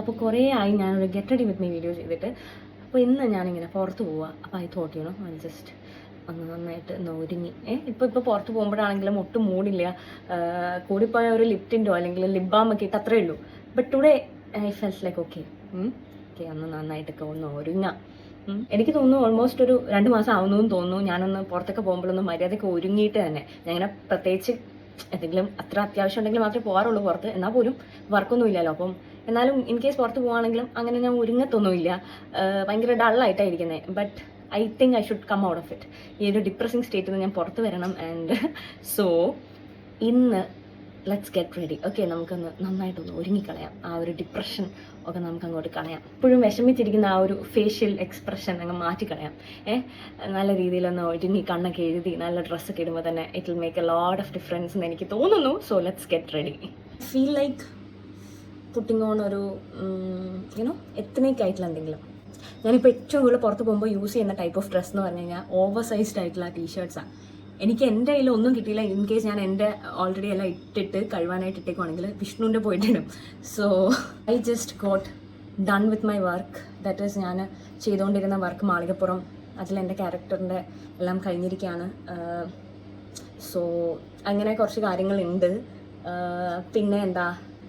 അപ്പോൾ കുറേ ആയി ഞാനൊരു get ready with me video ചെയ്തിട്ട് അപ്പോൾ ഇന്ന് ഞാനിങ്ങനെ പുറത്ത് പോവുക അപ്പോൾ I thought you know I just ഒന്ന് നന്നായിട്ട് ഒന്ന് ഒരുങ്ങി. ഇപ്പോൾ ഇപ്പോൾ പുറത്ത് പോകുമ്പോഴാണെങ്കിലും ഒട്ടും മൂടില്ല. കൂടിപ്പോയ ഒരു ലിപ്റ്റിന്റോ അല്ലെങ്കിൽ ലിപ് ബാം ഒക്കെ ഇട്ട് അത്രേ ഉള്ളൂ. But today I feels like okay okay ഒന്ന് നന്നായിട്ടൊക്കെ ഒന്ന് ഒരുങ്ങാം. എനിക്ക് തോന്നുന്നു ഓൾമോസ്റ്റ് ഒരു രണ്ട് മാസം ആവുന്നു എന്ന് തോന്നുന്നു. ഞാനൊന്ന് പുറത്തൊക്കെ പോകുമ്പോഴൊന്ന് മര്യാദയ്ക്ക് ഒരുങ്ങിയിട്ട് തന്നെ. ഞാൻ ഇങ്ങനെ പ്രത്യേകിച്ച് എന്തെങ്കിലും അത്ര അത്യാവശ്യം ഉണ്ടെങ്കിൽ മാത്രമേ പോകാറുള്ളൂ പുറത്ത്. എന്നാൽ പോലും വർക്കൊന്നും ഇല്ലല്ലോ. അപ്പം എന്നാലും ഇൻ കേസ് പുറത്ത് പോകുകയാണെങ്കിലും അങ്ങനെ ഞാൻ ഒരുങ്ങത്തൊന്നുമില്ല. ഭയങ്കര ഡള്ളായിട്ടാണ് ഇരിക്കുന്നത് but I think I should come out of it ഈ ഒരു ഡിപ്രസിങ് സ്റ്റേറ്റിൽ നിന്ന് ഞാൻ പുറത്ത് വരണം ആൻഡ് സോ ഇന്ന് ലെറ്റ്സ് ഗെറ്റ് റെഡി ഓക്കെ നമുക്കൊന്ന് നന്നായിട്ടൊന്ന് ഒരുങ്ങിക്കളയാം. ആ ഒരു ഡിപ്രഷൻ ഒക്കെ നമുക്ക് അങ്ങോട്ട് കളയാം. ഇപ്പോഴും വിഷമിച്ചിരിക്കുന്ന ആ ഒരു ഫേഷ്യൽ എക്സ്പ്രഷൻ അങ്ങ് മാറ്റിക്കളയാം. ഏഹ് നല്ല രീതിയിലൊന്ന് ഒരുങ്ങി കണ്ണൊക്കെ എഴുതി നല്ല ഡ്രസ്സൊക്കെ ഇടുമ്പോൾ തന്നെ it will make a lot of difference എന്ന് എനിക്ക് തോന്നുന്നു. So let's get ready feel like putting on ഒരു യുനോ എത്തനേക്ക് ആയിട്ടുള്ള എന്തെങ്കിലും. ഞാനിപ്പോൾ ഏറ്റവും കൂടുതൽ പുറത്ത് പോകുമ്പോൾ യൂസ് ചെയ്യുന്ന ടൈപ്പ് ഓഫ് ഡ്രസ്സ് എന്ന് പറഞ്ഞു കഴിഞ്ഞാൽ ഓവർ സൈസ്ഡ് ആയിട്ടുള്ള ടീഷർട്ട്സാണ് എനിക്ക് എന്റെ കയ്യിൽ ഒന്നും കിട്ടിയില്ല. ഇൻ കേസ് ഞാൻ എന്റെ ഓൾറെഡി എല്ലാം ഇട്ടിട്ട് കഴിവാനായിട്ട് ഇട്ടേക്കുവാണെങ്കിൽ വിഷ്ണുവിന്റെ പോയിട്ടിടും so I just got done with my work that is ഞാൻ ചെയ്തുകൊണ്ടിരുന്ന വർക്ക് മാളികപ്പുറം അതിൽ എന്റെ ക്യാരക്ടറിന്റെ എല്ലാം കഴിഞ്ഞിരിക്കുകയാണ് സോ അങ്ങനെ കുറച്ച് കാര്യങ്ങളുണ്ട്. ആഹ് പിന്നെ എന്താ?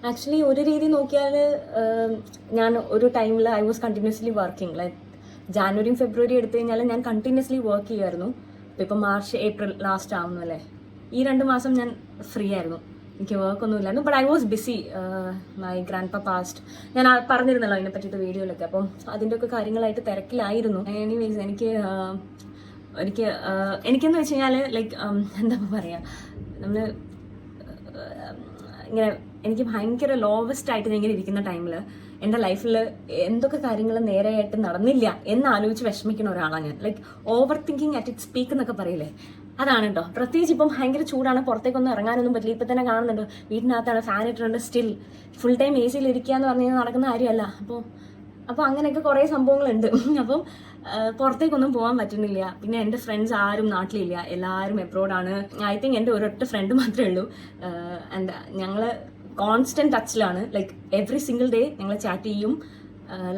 ആക്ച്വലി ഒരു രീതി നോക്കിയാൽ ഞാൻ ഒരു ടൈമിൽ I was continuously working like ജാനുവരിയും ഫെബ്രുവരി എടുത്തു കഴിഞ്ഞാൽ ഞാൻ കണ്ടിന്യൂസ്ലി വർക്ക് ചെയ്യുമായിരുന്നു അപ്പോൾ ഇപ്പം മാർച്ച് ഏപ്രിൽ ലാസ്റ്റ് ആവുന്നു അല്ലേ? ഈ രണ്ട് മാസം ഞാൻ ഫ്രീ ആയിരുന്നു. എനിക്ക് വർക്ക് ഒന്നും ഇല്ലായിരുന്നു. But I was busy my grandpa passed ഞാൻ പറഞ്ഞിരുന്നല്ലോ അതിനെ പറ്റിയിട്ട് വീഡിയോയിലൊക്കെ. അപ്പം അതിന്റെ ഒക്കെ കാര്യങ്ങളായിട്ട് തിരക്കിലായിരുന്നു. എനിവേസ് എനിക്ക് എനിക്ക് എനിക്കെന്ന് വെച്ച് കഴിഞ്ഞാൽ ലൈക്ക് എന്താ പറയുക നമ്മൾ ഇങ്ങനെ എനിക്ക് ഭയങ്കര ലോവസ്റ്റ് ആയിട്ട് ഇങ്ങനെ ഇരിക്കുന്ന ടൈമിൽ എന്റെ ലൈഫിൽ എന്തൊക്കെ കാര്യങ്ങൾ നേരെയായിട്ട് നടന്നില്ല എന്ന് ആലോചിച്ച് വിഷമിക്കുന്ന ഒരാളാണ് ഞാൻ. Like over thinking at it speak എന്നൊക്കെ പറയില്ലേ? അതാണ് കേട്ടോ പ്രത്യേകിച്ച് ഇപ്പം ഭയങ്കര ചൂടാണ്. പുറത്തേക്കൊന്നും ഇറങ്ങാനൊന്നും പറ്റില്ല. ഇപ്പം തന്നെ കാണുന്നുണ്ട്. വീട്ടിനകത്താണ് ഫാൻ ഇട്ടിട്ടുണ്ട്. സ്റ്റിൽ ഫുൾ ടൈം എ സിയിൽ ഇരിക്കുക എന്ന് പറഞ്ഞു നടക്കുന്ന കാര്യമല്ല. അപ്പോൾ അപ്പോൾ അങ്ങനെയൊക്കെ കുറേ സംഭവങ്ങളുണ്ട്. അപ്പം പുറത്തേക്കൊന്നും പോകാൻ പറ്റുന്നില്ല. പിന്നെ എന്റെ ഫ്രണ്ട്സ് ആരും നാട്ടിലില്ല. എല്ലാവരും എബ്രോഡാണ് ഐ തിങ്ക് എന്റെ ഒരൊറ്റ ഫ്രണ്ട് മാത്രമേ ഉള്ളൂ. എന്താ ഞങ്ങൾ കോൺസ്റ്റന്റ് ടച്ചിലാണ് ലൈക്ക് എവറി സിംഗിൾ ഡേ ഞങ്ങൾ ചാറ്റ് ചെയ്യും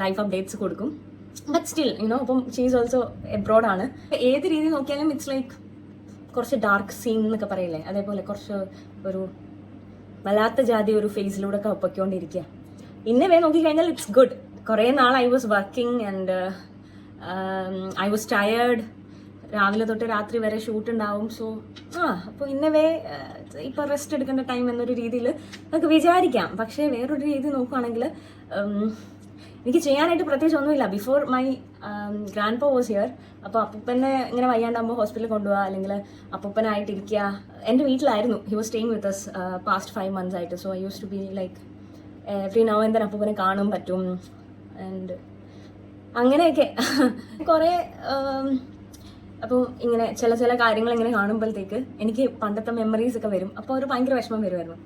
ലൈഫ് അപ്ഡേറ്റ്സ് കൊടുക്കും. ബട്ട് സ്റ്റിൽ യുനോ അപ്പം ഷീസ് ഓൾസോ എബ്രോഡാണ് ഏത് രീതി നോക്കിയാലും ഇറ്റ്സ് ലൈക്ക് കുറച്ച് ഡാർക്ക് സീൻ എന്നൊക്കെ പറയില്ലേ? അതേപോലെ കുറച്ച് ഒരു വല്ലാത്ത ജാതി ഒരു ഫേസിലൂടെ ഒക്കെ ഒപ്പിക്കൊണ്ടിരിക്കുക ഇന്നെ വേ നോക്കിക്കഴിഞ്ഞാൽ ഇറ്റ്സ് ഗുഡ് കുറേ നാൾ I was working and I was tired രാവിലെ തൊട്ട് രാത്രി വരെ ഷൂട്ട് ഉണ്ടാവും. സോ ആ അപ്പോൾ ഇന്നവേ ഇപ്പോൾ റെസ്റ്റ് എടുക്കേണ്ട ടൈം എന്നൊരു രീതിയിൽ നമുക്ക് വിചാരിക്കാം. പക്ഷേ വേറൊരു രീതി നോക്കുകയാണെങ്കിൽ എനിക്ക് ചെയ്യാനായിട്ട് പ്രത്യേകിച്ച് ഒന്നുമില്ല. Before my grandpa was here അപ്പോൾ അപ്പൂപ്പനെ ഇങ്ങനെ വയ്യാണ്ടാകുമ്പോൾ ഹോസ്പിറ്റലിൽ കൊണ്ടുപോകുക അല്ലെങ്കിൽ അപ്പൂപ്പനായിട്ടിരിക്കുക എന്റെ വീട്ടിലായിരുന്നു. He was staying with us past five months ആയിട്ട്. So I use to be like every now എന്തൻ അപ്പൂപ്പനെ കാണും പറ്റും. ആൻഡ് അങ്ങനെയൊക്കെ. കുറേ അപ്പോൾ ഇങ്ങനെ ചില ചില കാര്യങ്ങൾ ഇങ്ങനെ കാണുമ്പോഴത്തേക്ക് എനിക്ക് പണ്ടത്തെ മെമ്മറീസ് ഒക്കെ വരും. അപ്പോൾ ഒരു ഭയങ്കര വിഷമം വരുമായിരുന്നു.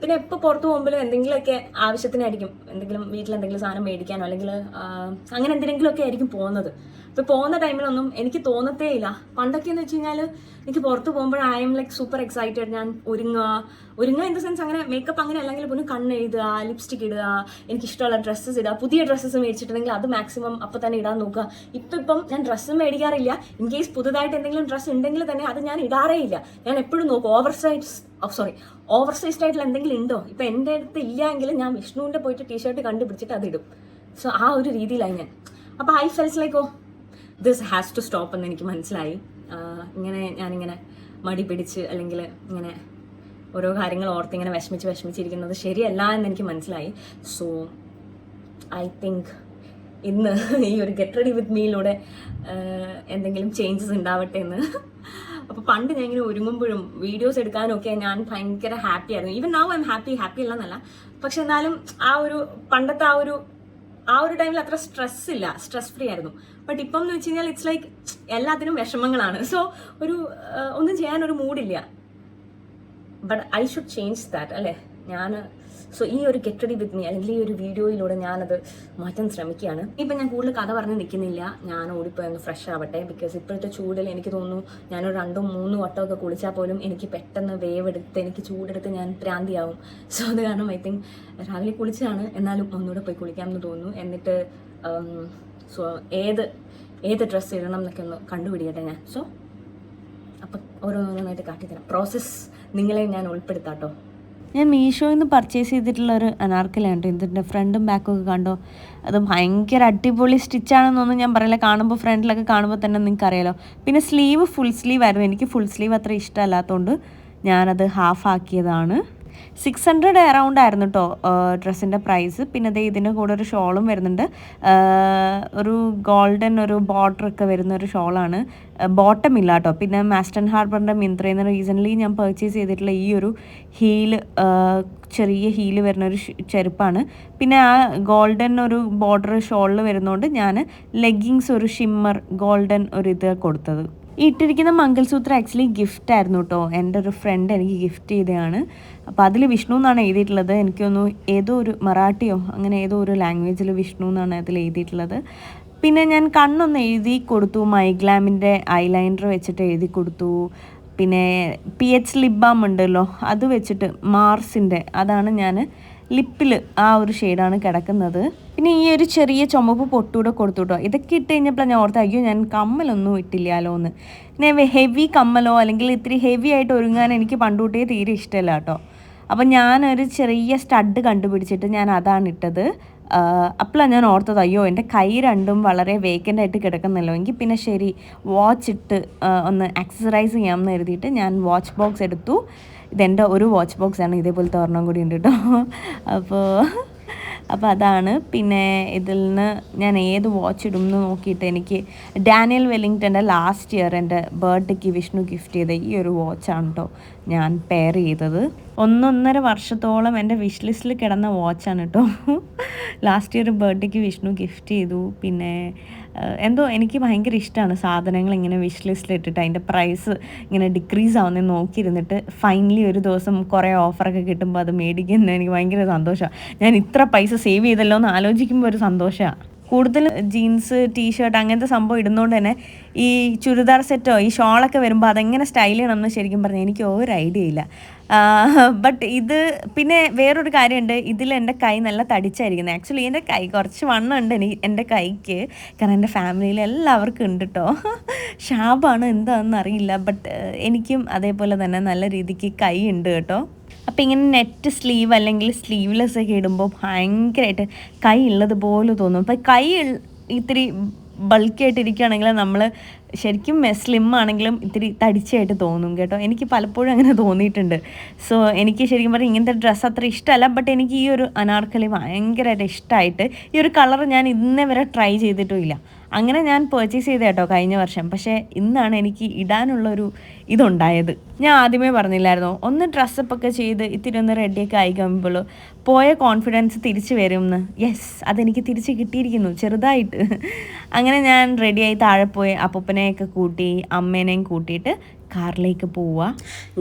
പിന്നെ എപ്പോൾ പുറത്ത് പോകുമ്പോഴും എന്തെങ്കിലുമൊക്കെ ആവശ്യത്തിനായിരിക്കും എന്തെങ്കിലും വീട്ടിൽ എന്തെങ്കിലും സാധനം മേടിക്കാനോ അല്ലെങ്കിൽ അങ്ങനെ എന്തെങ്കിലുമൊക്കെ ആയിരിക്കും പോകുന്നത്. അപ്പോൾ പോകുന്ന ടൈമിലൊന്നും എനിക്ക് തോന്നത്തേ ഇല്ല പണ്ടൊക്കെ എന്ന് വെച്ച് കഴിഞ്ഞാൽ എനിക്ക് പുറത്ത് പോകുമ്പോൾ I am like super excited ഞാൻ ഒരുങ്ങുക ഒരുങ്ങുക ഇൻ ദ സെൻസ് അങ്ങനെ മേക്കപ്പ് അങ്ങനെ അല്ലെങ്കിൽ പോലും കണ്ണ് എഴുതുക ലിപ്സ്റ്റിക് ഇടുക എനിക്ക് ഇഷ്ടമുള്ള ഡ്രസ്സസ് ഇടുക പുതിയ ഡ്രസ്സസ് മേടിച്ചിട്ടുണ്ടെങ്കിൽ അത് മാക്സിമം അപ്പം തന്നെ ഇടാൻ നോക്കുക. ഇപ്പം ഇപ്പം ഞാൻ ഡ്രസ്സും മേടിക്കാറില്ല. ഇൻ കേസ് പുതുതായിട്ട് എന്തെങ്കിലും ഡ്രസ്സ് ഉണ്ടെങ്കിൽ തന്നെ അത് ഞാൻ ഇടാറേ ഇല്ല ഞാൻ എപ്പോഴും നോക്കും. Over size sorry over sized ആയിട്ടുള്ള എന്തെങ്കിലും ഉണ്ടോ? ഇപ്പം എന്റെ അടുത്ത് ഇല്ലെങ്കിൽ ഞാൻ വിഷ്ണുവിന്റെ പോയിട്ട് ടീഷർട്ട് കണ്ടുപിടിച്ചിട്ട് അത് ഇടും. സോ ആ ഒരു രീതിയിലായി ഞാൻ. അപ്പോൾ I feels like oh this has to stop എന്ന് എനിക്ക് മനസ്സിലായി. ഇങ്ങനെ ഞാനിങ്ങനെ മടി പിടിച്ച് അല്ലെങ്കിൽ ഇങ്ങനെ ഓരോ കാര്യങ്ങൾ ഓർത്ത് ഇങ്ങനെ വിഷമിച്ച് വിഷമിച്ചിരിക്കുന്നത് ശരിയല്ല എന്ന് എനിക്ക് മനസ്സിലായി. സോ ഐ തിങ്ക് ഇന്ന് ഈ ഒരു ഗെറ്റ് റെഡി വിത്ത് മീയിലൂടെ എന്തെങ്കിലും ചേഞ്ചസ് ഉണ്ടാവട്ടെ എന്ന് അപ്പോൾ പണ്ട് ഞാൻ ഇങ്ങനെ ഒരുങ്ങുമ്പോഴും വീഡിയോസ് എടുക്കാനൊക്കെ ഞാൻ ഭയങ്കര ഹാപ്പി ആയിരുന്നു. Even now I am happy happy അല്ലെന്നല്ല. പക്ഷെ എന്നാലും ആ ഒരു പണ്ടത്തെ ആ ഒരു ആ ഒരു ടൈമിൽ അത്ര സ്ട്രെസ് ഇല്ല. സ്ട്രെസ് ഫ്രീ ആയിരുന്നു. ബട്ട് ഇപ്പം എന്ന് വെച്ച് കഴിഞ്ഞാൽ ഇറ്റ്സ് ലൈക്ക് എല്ലാത്തിനും വിഷമങ്ങളാണ്. സോ ഒരു ഒന്നും ചെയ്യാൻ ഒരു മൂഡില്ല but I should change that അല്ലേ? ഞാൻ സോ ഈ ഒരു റെഡി വിത്ത് മീ അല്ലെങ്കിൽ ഈ ഒരു വീഡിയോയിലൂടെ ഞാനത് മാറ്റാൻ ശ്രമിക്കുകയാണ്. ഇപ്പം ഞാൻ കൂടുതൽ കഥ പറഞ്ഞ് നിൽക്കുന്നില്ല. ഞാൻ ഓടിപ്പോയി ഒന്ന് ഫ്രഷ് ആവട്ടെ. ബിക്കോസ് ഇപ്പോഴത്തെ ചൂടിൽ എനിക്ക് തോന്നുന്നു ഞാനൊരു രണ്ടും മൂന്നും വട്ടമൊക്കെ കുളിച്ചാൽ പോലും എനിക്ക് പെട്ടെന്ന് വേവ് എടുത്ത് എനിക്ക് ചൂടെടുത്ത് ഞാൻ ഭ്രാന്തിയാവും. സോ അത് കാരണം ഐ തിങ്ക് രാവിലെ കുളിച്ചാണ്. എന്നാലും ഒന്നുകൂടെ പോയി കുളിക്കാമെന്ന് തോന്നുന്നു. എന്നിട്ട് സോ ഏത് ഏത് ഡ്രസ്സ് ഇടണം എന്നൊക്കെ ഒന്ന് കണ്ടുപിടിക്കട്ടെ ഞാൻ. സോ അപ്പം ഓരോന്നോരോന്നായിട്ട് കാട്ടിത്തരാം. പ്രോസസ്സ് നിങ്ങളെ ഞാൻ ഉൾപ്പെടുത്താട്ടോ ഞാൻ മീഷോയിൽ നിന്ന് പർച്ചേസ് ചെയ്തിട്ടുള്ള ഒരു അനാർക്കലാണ് കേട്ടോ ഇതിന്റെ ഫ്രണ്ടും ബാക്കും ഒക്കെ കണ്ടോ. അത് ഭയങ്കര അടിപൊളി സ്റ്റിച്ചാണെന്നൊന്നും ഞാൻ പറയില്ല. കാണുമ്പോൾ ഫ്രണ്ടിലൊക്കെ കാണുമ്പോൾ തന്നെ നിങ്ങൾക്ക് അറിയാലോ പിന്നെ സ്ലീവ് ഫുൾ സ്ലീവ് ആയിരുന്നു. എനിക്ക് ഫുൾ സ്ലീവ് അത്ര ഇഷ്ടമല്ലാത്തതുകൊണ്ട് ഞാനത് ഹാഫ് ആക്കിയതാണ്. സിക്സ് ഹൺഡ്രഡ് എറൗണ്ട് ആയിരുന്നു കേട്ടോ ഡ്രസ്സിന്റെ പ്രൈസ് പിന്നെ ദേ ഇതിന്റെ കൂടെ ഒരു ഷോളും വരുന്നുണ്ട്. ഒരു ഗോൾഡൻ ഒരു ബോർഡർ ഒക്കെ വരുന്ന ഒരു ഷോളാണ് ബോട്ടം ഇല്ല കേട്ടോ പിന്നെ മാസ്റ്റൺ ഹാർബറിന്റെ മിന്ത്രയിൽ നിന്ന് റീസെന്റ്ലി ഞാൻ പർച്ചേസ് ചെയ്തിട്ടുള്ള ഈ ഒരു ഹീൽ ചെറിയ ഹീൽ വരുന്ന ഒരു ചെരുപ്പാണ്. പിന്നെ ആ ഗോൾഡൻ ഒരു ബോർഡർ ഷോളിൽ വരുന്നതുകൊണ്ട് ഞാൻ ലെഗ്ഗിങ്സ് ഒരു ഷിമ്മർ ഗോൾഡൻ ഒരു ഇത് കൊടുത്തത്. ഇട്ടിരിക്കുന്ന മംഗൾസൂത്രം ആക്ച്വലി ഗിഫ്റ്റ് ആയിരുന്നു കേട്ടോ. എന്റെ ഒരു ഫ്രണ്ട് എനിക്ക് ഗിഫ്റ്റ് ചെയ്തതാണ്. അപ്പോൾ അതിൽ വിഷ്ണു എന്നാണ് എഴുതിയിട്ടുള്ളത്. എനിക്കൊന്നു ഏതോ ഒരു മറാഠിയോ അങ്ങനെ ഏതോ ഒരു ലാംഗ്വേജിൽ വിഷ്ണു എന്നാണ് അതിൽ എഴുതിയിട്ടുള്ളത്. പിന്നെ ഞാൻ കണ്ണൊന്ന് എഴുതി കൊടുത്തു. മൈഗ്ലാമിന്റെ ഐലൈനർ വെച്ചിട്ട് എഴുതി കൊടുത്തു. പിന്നെ പി എച്ച് ലിബാം ഉണ്ടല്ലോ അത് വെച്ചിട്ട് മാർസിന്റെ അതാണ് ഞാൻ ലിപ്പിൽ ആ ഒരു ഷെയ്ഡാണ് കിടക്കുന്നത്. പിന്നെ ഈ ഒരു ചെറിയ ചുമപ്പ് പൊട്ടൂടെ കൊടുത്തു കേട്ടോ ഇതൊക്കെ ഇട്ട് കഴിഞ്ഞപ്പോഴാണ് ഞാൻ ഓർത്ത് അയ്യോ ഞാൻ കമ്മലൊന്നും ഇട്ടില്ലാലോ എന്ന് പിന്നെ ഹെവി കമ്മലോ അല്ലെങ്കിൽ ഇത്തിരി ഹെവി ആയിട്ട് ഒരുങ്ങാൻ എനിക്ക് പണ്ടുകൂട്ടിയെ തീരെ ഇഷ്ടമല്ല കേട്ടോ. അപ്പം ഞാനൊരു ചെറിയ സ്റ്റഡ് കണ്ടുപിടിച്ചിട്ട് ഞാൻ അതാണ് ഇട്ടത്. അപ്പോഴാണ് ഞാൻ ഓർത്തത് അയ്യോ എന്റെ കൈ രണ്ടും വളരെ വേക്കന്റ് ആയിട്ട് കിടക്കുന്നല്ലോ എങ്കിൽ പിന്നെ ശരി വാച്ച് ഇട്ട് ഒന്ന് എക്സസൈസ് ചെയ്യാമെന്ന് കരുതിയിട്ട് ഞാൻ വാച്ച് ബോക്സ് എടുത്തു. ഇതെന്റെ ഒരു വാച്ച് ബോക്സ് ആണ്. ഇതേപോലത്തെ ഒരെണ്ണം കൂടി ഉണ്ട് കേട്ടോ അപ്പോൾ അപ്പോൾ അതാണ്. പിന്നെ ഇതിൽ നിന്ന് ഞാൻ ഏത് വാച്ച് ഇടും എന്ന് നോക്കിയിട്ട് എനിക്ക് ഡാനിയൽ വെല്ലിങ്ടന്റെ ലാസ്റ്റ് ഇയർ എന്റെ ബർത്ത്ഡേക്ക് വിഷ്ണു ഗിഫ്റ്റ് ചെയ്ത ഈ ഒരു വാച്ചാണ് കേട്ടോ ഞാൻ പെയർ ചെയ്തത്. ഒന്നൊന്നര വർഷത്തോളം എന്റെ വിഷ് ലിസ്റ്റിൽ കിടന്ന വാച്ചാണ് കേട്ടോ ലാസ്റ്റ് ഇയർ ബർത്ത്ഡേക്ക് വിഷ്ണു ഗിഫ്റ്റ് ചെയ്തു. പിന്നെ എന്തോ എനിക്ക് ഭയങ്കര ഇഷ്ടമാണ് സാധനങ്ങൾ ഇങ്ങനെ വിഷ് ലിസ്റ്റിൽ ഇട്ടിട്ട് അതിന്റെ പ്രൈസ് ഇങ്ങനെ ഡിക്രീസ് ആവുന്നത് നോക്കിയിരുന്നിട്ട് ഫൈനലി ഒരു ദിവസം കുറേ ഓഫറൊക്കെ കിട്ടുമ്പോൾ അത് മേടിക്കുന്നത് എനിക്ക് ഭയങ്കര സന്തോഷമാണ് ഞാൻ ഇത്ര പൈസ സേവ് ചെയ്തല്ലോ എന്ന് ആലോചിക്കുമ്പോൾ ഒരു സന്തോഷമാണ് കൂടുതൽ ജീൻസ് ടീഷർട്ട് അങ്ങനത്തെ സംഭവം ഇടുന്നതുകൊണ്ട് തന്നെ ഈ ചുരിദാർ സെറ്റോ ഈ ഷോളൊക്കെ വരുമ്പോൾ അതെങ്ങനെ സ്റ്റൈൽ ചെയ്യണമെന്ന് ശരിക്കും പറഞ്ഞാൽ എനിക്ക് ഒരു ഐഡിയ ഇല്ല. ബട്ട് ഇത് പിന്നെ വേറൊരു കാര്യമുണ്ട് ഇതിൽ എന്റെ കൈ നല്ല തടിച്ചായിരിക്കുന്നത് ആക്ച്വലി എന്റെ കൈ കുറച്ച് വണ്ണമുണ്ട് എനിക്ക് എന്റെ കൈക്ക്. കാരണം എന്റെ ഫാമിലിയിൽ എല്ലാവർക്കും ഉണ്ട് കേട്ടോ ഷാബാണ് എന്താണെന്ന് അറിയില്ല. ബട്ട് എനിക്കും അതേപോലെ തന്നെ നല്ല രീതിക്ക് കൈ ഉണ്ട് കേട്ടോ അപ്പം ഇങ്ങനെ നെറ്റ് സ്ലീവ് അല്ലെങ്കിൽ സ്ലീവ്ലെസ് ഒക്കെ ഇടുമ്പോൾ ഭയങ്കരമായിട്ട് കൈ ഉള്ളത് പോലെ തോന്നും. അപ്പം കൈ ഇത്തിരി ബൾക്കി ആയിട്ട് ഇരിക്കുകയാണെങ്കിൽ നമ്മൾ ശരിക്കും സ്ലിം ആണെങ്കിലും ഇത്തിരി തടിച്ചായിട്ട് തോന്നും കേട്ടോ. എനിക്ക് പലപ്പോഴും അങ്ങനെ തോന്നിയിട്ടുണ്ട്. സോ എനിക്ക് ശരിക്കും പറഞ്ഞാൽ ഇങ്ങനത്തെ ഡ്രസ്സ് അത്ര ഇഷ്ടമല്ല. ബട്ട് എനിക്ക് ഈ ഒരു അനാർക്കലി ഭയങ്കരമായിട്ട് ഇഷ്ടമായിട്ട് ഈ ഒരു കളർ ഞാൻ ഇന്നേ വരെ ട്രൈ ചെയ്തിട്ടും ഇല്ല. അങ്ങനെ ഞാൻ പർച്ചേസ് ചെയ്ത കേട്ടോ കഴിഞ്ഞ വർഷം. പക്ഷേ ഇന്നാണ് എനിക്ക് ഇടാനുള്ളൊരു ഇതുണ്ടായത്. ഞാൻ ആദ്യമേ പറഞ്ഞില്ലായിരുന്നോ? ഒന്ന് ഡ്രസ്സപ്പ് ഒക്കെ ചെയ്ത് ഇത്തിരി ഒന്ന് റെഡിയൊക്കെ ആയി കഴിയുമ്പോൾ പോയ കോൺഫിഡൻസ് തിരിച്ചു വരുമെന്ന് യെസ് അതെനിക്ക് തിരിച്ച് കിട്ടിയിരിക്കുന്നു ചെറുതായിട്ട്. അങ്ങനെ ഞാൻ റെഡിയായി താഴെ പോയി അപ്പൂപ്പനെയൊക്കെ കൂട്ടി അമ്മേനെയും കൂട്ടിയിട്ട് കാറിലേക്ക് പോവുക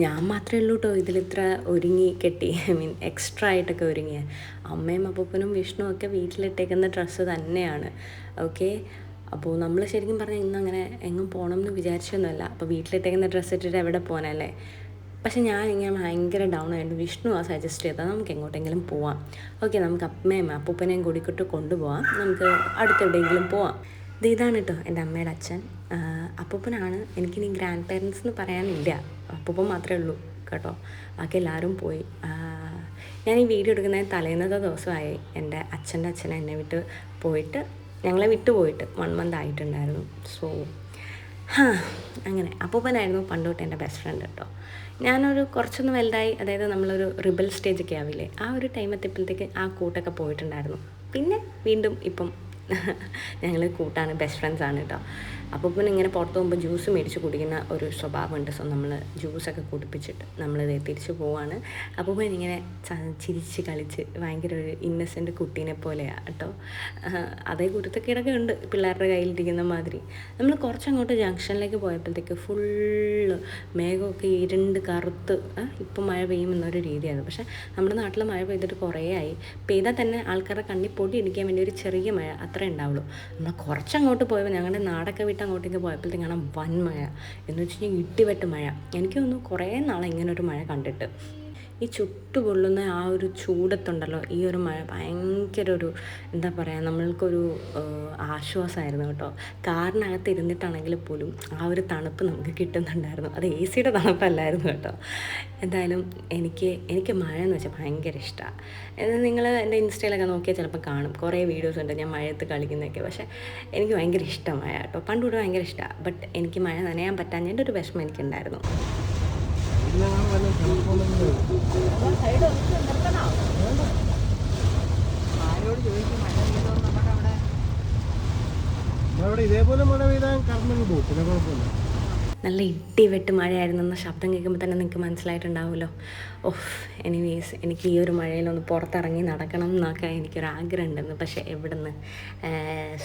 ഞാൻ മാത്രമേ ഉള്ളൂ കേട്ടോ ഇതിലിത്ര ഒരുങ്ങി കെട്ടി. ഐ മീൻ എക്സ്ട്രാ ആയിട്ടൊക്കെ ഒരുങ്ങിയ. അമ്മയും അപ്പൂപ്പനും വിഷ്ണു ഒക്കെ വീട്ടിലിട്ടേക്കുന്ന ഡ്രസ്സ് തന്നെയാണ്. ഓക്കെ അപ്പോൾ നമ്മൾ ശരിക്കും പറഞ്ഞാൽ ഇന്ന് അങ്ങനെ എങ്ങും പോകണം എന്ന് വിചാരിച്ചൊന്നുമല്ല. അപ്പോൾ വീട്ടിലിട്ടേക്കുന്ന ഡ്രസ്സ് ഇട്ടിട്ട് എവിടെ പോകാനല്ലേ പക്ഷെ ഞാൻ ഇങ്ങനെ ഭയങ്കര ഡൗൺ ആയിട്ട് വിഷ്ണു ആ സജസ്റ്റ് ചെയ്താൽ നമുക്ക് എങ്ങോട്ടെങ്കിലും പോവാം. ഓക്കെ നമുക്ക് അമ്മയും അപ്പൂപ്പനെയും കൂടിക്കിട്ട് കൊണ്ടുപോവാം. നമുക്ക് അടുത്തെവിടെയെങ്കിലും പോവാം. ഇത് ഇതാണ് കേട്ടോ എന്റെ അമ്മയുടെ അച്ഛൻ. അപ്പൂപ്പനാണ് എനിക്കിനി ഗ്രാൻഡ് പേരൻസ് എന്ന് പറയാനില്ല. അപ്പൂപ്പൻ മാത്രമേ ഉള്ളൂ കേട്ടോ. ബാക്കി എല്ലാവരും പോയി. ഞാൻ ഈ വീഡിയോ എടുക്കുന്നതിന് തലേന്നത്തെ ദിവസമായി. എന്റെ അച്ഛന്റെ അച്ഛനെ എന്നെ വിട്ട് പോയിട്ട് ഞങ്ങളെ വിട്ടു പോയിട്ട് വൺ മന്ത് ആയിട്ടുണ്ടായിരുന്നു. സോ ഹാ അങ്ങനെ. അപ്പൂപ്പനായിരുന്നു പണ്ട് തൊട്ട് എന്റെ ബെസ്റ്റ് ഫ്രണ്ട് കേട്ടോ. ഞാനൊരു കുറച്ചൊന്ന് വലുതായി അതായത് നമ്മളൊരു റിബൽ സ്റ്റേജൊക്കെ ആവില്ലേ. ആ ഒരു ടൈം എത്തിയപ്പോഴത്തേക്ക് ആ കൂട്ടൊക്കെ പോയിട്ടുണ്ടായിരുന്നു. പിന്നെ വീണ്ടും ഇപ്പം ഞങ്ങൾ കൂട്ടാണ് ബെസ്റ്റ് ഫ്രണ്ട്സ് ആണ് കേട്ടോ അപ്പോൾ പിന്നെ ഇങ്ങനെ പുറത്ത് പോകുമ്പോൾ ജ്യൂസ് മേടിച്ച് കുടിക്കുന്ന ഒരു സ്വഭാവമുണ്ട്. സോ നമ്മൾ ജ്യൂസൊക്കെ കുടിപ്പിച്ചിട്ട് നമ്മൾ തിരിച്ചു പോവാണ്. അപ്പോൾ പിന്നെ ഇങ്ങനെ ചിരിച്ച് കളിച്ച് ഭയങ്കര ഒരു ഇന്നസെന്റ് കുട്ടീനെ പോലെയാണ് കേട്ടോ അതേ കുരുത്തക്കേടൊക്കെ ഉണ്ട് പിള്ളേരുടെ കയ്യിലിരിക്കുന്ന മാതിരി. നമ്മൾ കുറച്ചങ്ങോട്ട് ജംഗ്ഷനിലേക്ക് പോയപ്പോഴത്തേക്ക് ഫുള്ള് മേഘമൊക്കെ ഇരുണ്ട് കറുത്ത് ഇപ്പം മഴ പെയ്യുമെന്നൊരു രീതിയാണ് പക്ഷേ നമ്മുടെ നാട്ടിൽ മഴ പെയ്തിട്ട് കുറേ ആയി പെയ്താൽ തന്നെ ആൾക്കാരുടെ കണ്ണിൽ പൊടി ഇടിക്കാൻ വേണ്ടി ഒരു ചെറിയ മഴ. അത്രേ ഉണ്ടാവുള്ളൂ. നമ്മൾ കുറച്ചങ്ങോട്ട് പോയപ്പോൾ ഞങ്ങളുടെ നാടൊക്കെ വിട്ട് അങ്ങോട്ടേക്ക് പോയപ്പോഴത്തേക്കാണ് കാണാം വൻ മഴ എന്ന് വെച്ച് കഴിഞ്ഞാൽ ഇടിവെട്ട് മഴ. എനിക്ക് തോന്നുന്നു കുറേ നാളെ ഇങ്ങനെ ഒരു മഴ കണ്ടിട്ട്. ഈ ചുട്ടുപൊള്ളുന്ന ആ ഒരു ചൂടത്തുണ്ടല്ലോ ഈ ഒരു മഴ ഭയങ്കര ഒരു എന്താ പറയുക നമ്മൾക്കൊരു ആശ്വാസമായിരുന്നു കേട്ടോ. കാറിനകത്ത് ഇരുന്നിട്ടാണെങ്കിൽ പോലും ആ ഒരു തണുപ്പ് നമുക്ക് കിട്ടുന്നുണ്ടായിരുന്നു. അത് എ സിയുടെ തണുപ്പല്ലായിരുന്നു കേട്ടോ. എന്തായാലും എനിക്ക് എനിക്ക് മഴ എന്ന് വെച്ചാൽ ഭയങ്കര ഇഷ്ടമാണ് നിങ്ങൾ എന്റെ ഇൻസ്റ്റയിലൊക്കെ നോക്കിയാൽ ചിലപ്പോൾ കാണും. കുറേ വീഡിയോസ് ഉണ്ട് ഞാൻ മഴയത്ത് കളിക്കുന്നതൊക്കെ. പക്ഷേ എനിക്ക് ഭയങ്കര ഇഷ്ടമായ കേട്ടോ. പണ്ടുകൂടെ ഭയങ്കര ഇഷ്ടമാണ് ബട്ട് എനിക്ക് മഴ നനയാൻ പറ്റാഞ്ഞതിന്റെ ഒരു വിഷമം എനിക്കുണ്ടായിരുന്നു. ഇതേപോലെ മഴ പെയ്താൽ കറന്നു പോകും പിന്നെ കുഴപ്പമില്ല. നല്ല ഇട്ടി വെട്ട് മഴയായിരുന്നു എന്ന ശബ്ദം കേൾക്കുമ്പോൾ തന്നെ നിങ്ങൾക്ക് മനസ്സിലായിട്ടുണ്ടാവുമല്ലോ. ഓഫ് എനിവേസ് എനിക്ക് ഈ ഒരു മഴയിലൊന്ന് പുറത്തിറങ്ങി നടക്കണം എന്നൊക്കെ എനിക്കൊരു ആഗ്രഹം പക്ഷേ എവിടുന്ന്?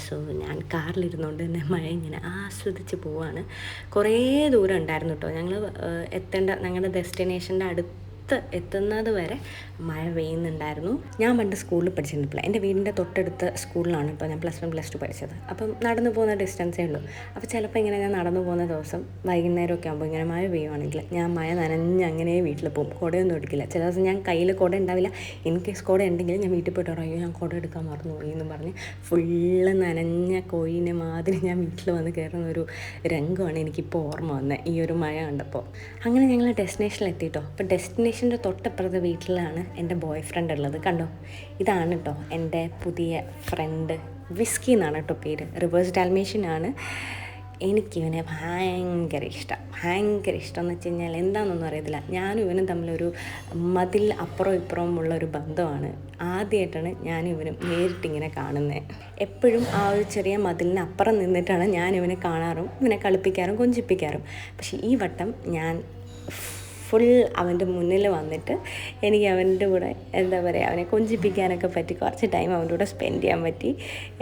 സോ ഞാൻ കാറിലിരുന്നുകൊണ്ട് തന്നെ മഴ ഇങ്ങനെ ആസ്വദിച്ച് പോവാണ്. കുറേ ദൂരം ഉണ്ടായിരുന്നു കേട്ടോ ഞങ്ങൾ എത്തേണ്ട ഞങ്ങളുടെ ഡെസ്റ്റിനേഷന്റെ അടുത്ത് എത്തുന്നത് വരെ മഴ പെയ്യുന്നുണ്ടായിരുന്നു. ഞാൻ പണ്ട് സ്കൂളിൽ പഠിച്ചിരുന്നില്ല എന്റെ വീടിന്റെ തൊട്ടടുത്ത സ്കൂളിലാണ് ഇപ്പോൾ ഞാൻ പ്ലസ് വൺ പ്ലസ് ടു പഠിച്ചത്. അപ്പം നടന്നു പോകുന്ന ഡിസ്റ്റൻസേ ഉള്ളൂ. അപ്പോൾ ചിലപ്പോൾ ഇങ്ങനെ ഞാൻ നടന്നു പോകുന്ന ദിവസം വൈകുന്നേരമൊക്കെ ആകുമ്പോൾ ഇങ്ങനെ മഴ പെയ്യുവാണെങ്കിൽ ഞാൻ മഴ നനഞ്ഞ് അങ്ങനെ വീട്ടിൽ പോകും. കുടയൊന്നും എടുക്കില്ല. ചില ദിവസം ഞാൻ കയ്യിൽ കുട ഉണ്ടാവില്ല. ഇൻ കേസ് കുട ഉണ്ടെങ്കിൽ ഞാൻ വീട്ടിൽ പോയിട്ട് പറയും ഞാൻ കുട എടുക്കാൻ മറന്നു പോയി എന്ന് പറഞ്ഞ് ഫുള്ള് നനഞ്ഞ കോയിനെ മാതിരി ഞാൻ വീട്ടിൽ വന്ന് കയറുന്ന ഒരു രംഗമാണ് എനിക്കിപ്പോൾ ഓർമ്മ വന്നത് ഈ ഒരു മഴ കണ്ടപ്പോൾ. അങ്ങനെ ഞങ്ങൾ ഡെസ്റ്റിനേഷനിൽ എത്തിയിട്ടോ അപ്പോൾ ഡെസ്റ്റിനേഷന്റെ തൊട്ടപ്പുറത്തെ വീട്ടിലാണ് എന്റെ ബോയ് ഫ്രണ്ട് ഉള്ളത്. കണ്ടോ? ഇതാണ് കേട്ടോ എന്റെ പുതിയ ഫ്രണ്ട്. വിസ്കി എന്നാണ് കേട്ടോ പേര്. റിവേഴ്സ് ഡാൽമേഷ്യനാണ് എനിക്കിവനെ ഭയങ്കര ഇഷ്ടം. ഭയങ്കര ഇഷ്ടം എന്ന് വെച്ച് കഴിഞ്ഞാൽ എന്താണെന്നൊന്നും അറിയത്തില്ല. ഞാനും ഇവനും തമ്മിലൊരു മതിൽ അപ്പുറം ഇപ്പുറവും ഉള്ള ഒരു ബന്ധമാണ്. ആദ്യമായിട്ടാണ് ഞാനും ഇവനും നേരിട്ടിങ്ങനെ കാണുന്നത് എപ്പോഴും ആ ഒരു ചെറിയ മതിലിന് അപ്പുറം നിന്നിട്ടാണ് ഞാൻ ഇവനെ കാണാറും ഇവനെ കളിപ്പിക്കാറും കൊഞ്ചിപ്പിക്കാറും. പക്ഷേ ഈ വട്ടം ഞാൻ ഫുൾ അവന്റെ മുന്നിൽ വന്നിട്ട് എനിക്ക് അവന്റെ കൂടെ എന്താ പറയുക അവനെ കൊഞ്ചിപ്പിക്കാനൊക്കെ പറ്റി കുറച്ച് ടൈം അവന്റെ കൂടെ സ്പെൻഡ് ചെയ്യാൻ പറ്റി.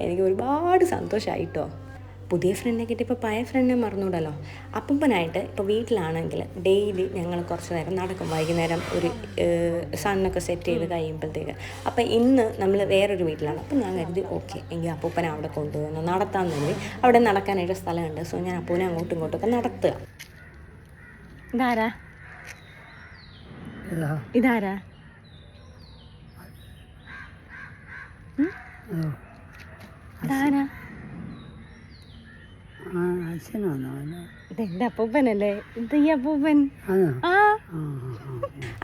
എനിക്ക് ഒരുപാട് സന്തോഷമായിട്ടോ പുതിയ ഫ്രണ്ടിനെ കിട്ടി ഇപ്പോൾ പഴയ ഫ്രണ്ടിനെ മറന്നുകൂടല്ലോ? അപ്പൂപ്പനായിട്ട് ഇപ്പോൾ വീട്ടിലാണെങ്കിൽ ഡെയിലി ഞങ്ങൾ കുറച്ച് നേരം നടക്കും. വൈകുന്നേരം ഒരു സണ്ണൊക്കെ സെറ്റ് ചെയ്ത് കഴിയുമ്പോഴത്തേക്ക്. അപ്പോൾ ഇന്ന് നമ്മൾ വേറൊരു വീട്ടിലാണ്. അപ്പോൾ ഞാൻ കരുതി ഓക്കെ എങ്കിൽ അപ്പൂപ്പനെ അവിടെ കൊണ്ടുവന്ന് നടത്താൻ വേണ്ടി അവിടെ നടക്കാനായിട്ട് സ്ഥലമുണ്ട്. സോ ഞാൻ അപ്പൂനെ അങ്ങോട്ടും ഇങ്ങോട്ടൊക്കെ നടത്തുക. ഇതാരാ? ഇതാരാ? ഇതാരാ? ഇതെന്റെ അപ്പൂപ്പനല്ലേ? ഇത് ഈ അപ്പൂപ്പൻ. ആ.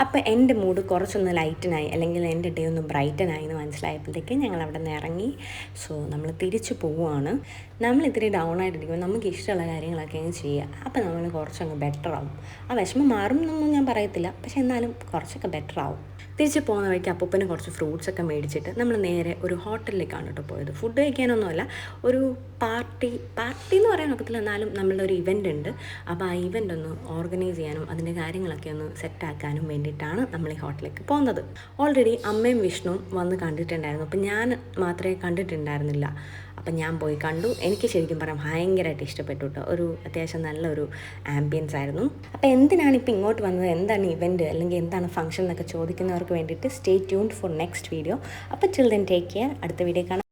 അപ്പം എന്റെ മൂഡ് കുറച്ചൊന്ന് ലൈറ്റനായി അല്ലെങ്കിൽ എന്റെ ഡേ ഒന്ന് ബ്രൈറ്റനായി എന്ന് മനസ്സിലായപ്പോഴത്തേക്ക് ഞങ്ങൾ അവിടെ നിന്ന് ഇറങ്ങി. സോ നമ്മൾ തിരിച്ചു പോവുകയാണ് നമ്മൾ ഇത്തിരി ഡൗൺ ആയിട്ടിരിക്കുമ്പോൾ നമുക്ക് ഇഷ്ടമുള്ള കാര്യങ്ങളൊക്കെ അങ്ങ് ചെയ്യുക. അപ്പം നമ്മൾ കുറച്ചങ്ങ് ബെറ്റർ ആവും. ആ വിഷമം മാറും എന്നൊന്നും ഞാൻ പറയത്തില്ല. പക്ഷെ എന്നാലും കുറച്ചൊക്കെ ബെറ്റർ ആവും. തിരിച്ച് പോകുന്ന വഴിക്ക് അപ്പൂപ്പന് കുറച്ച് ഫ്രൂട്ട്സ് ഒക്കെ മേടിച്ചിട്ട് നമ്മൾ നേരെ ഒരു ഹോട്ടലിലേക്കാണ് കേട്ടോ പോയത്. ഫുഡ് കഴിക്കാനൊന്നുമല്ല ഒരു പാർട്ടി പാർട്ടി എന്ന് പറയാൻ ഒക്കത്തില്ല എന്നാലും നമ്മളുടെ ഒരു ഇവന്റ് ഉണ്ട്. അപ്പോൾ ആ ഇവന്റ് ഒന്ന് ഓർഗനൈസ് ചെയ്യാനും അതിന്റെ കാര്യങ്ങളൊക്കെ ഒന്ന് സെറ്റാക്കാനും വേണ്ടിയിട്ടാണ് നമ്മൾ ഈ ഹോട്ടലിലേക്ക് പോകുന്നത്. ഓൾറെഡി അമ്മയും വിഷ്ണുവും വന്ന് കണ്ടിട്ടുണ്ടായിരുന്നു. അപ്പം ഞാൻ മാത്രമേ കണ്ടിട്ടുണ്ടായിരുന്നില്ല. അപ്പം ഞാൻ പോയി കണ്ടു. എനിക്ക് ശരിക്കും പറയാം ഭയങ്കരമായിട്ട് ഇഷ്ടപ്പെട്ടു കേട്ടോ. ഒരു അത്യാവശ്യം നല്ലൊരു ആംബിയൻസ് ആയിരുന്നു. അപ്പോൾ എന്തിനാണ് ഇപ്പോൾ ഇങ്ങോട്ട് വന്നത്? എന്താണ് ഇവന്റ് അല്ലെങ്കിൽ എന്താണ് ഫംഗ്ഷൻ എന്നൊക്കെ ചോദിക്കുന്നവർക്ക് വേണ്ടിയിട്ട് stay tuned for next video അപ്പോൾ ചിൽ ദെൻ ടേക്ക് കെയർ അടുത്ത വീഡിയോ കാണാം.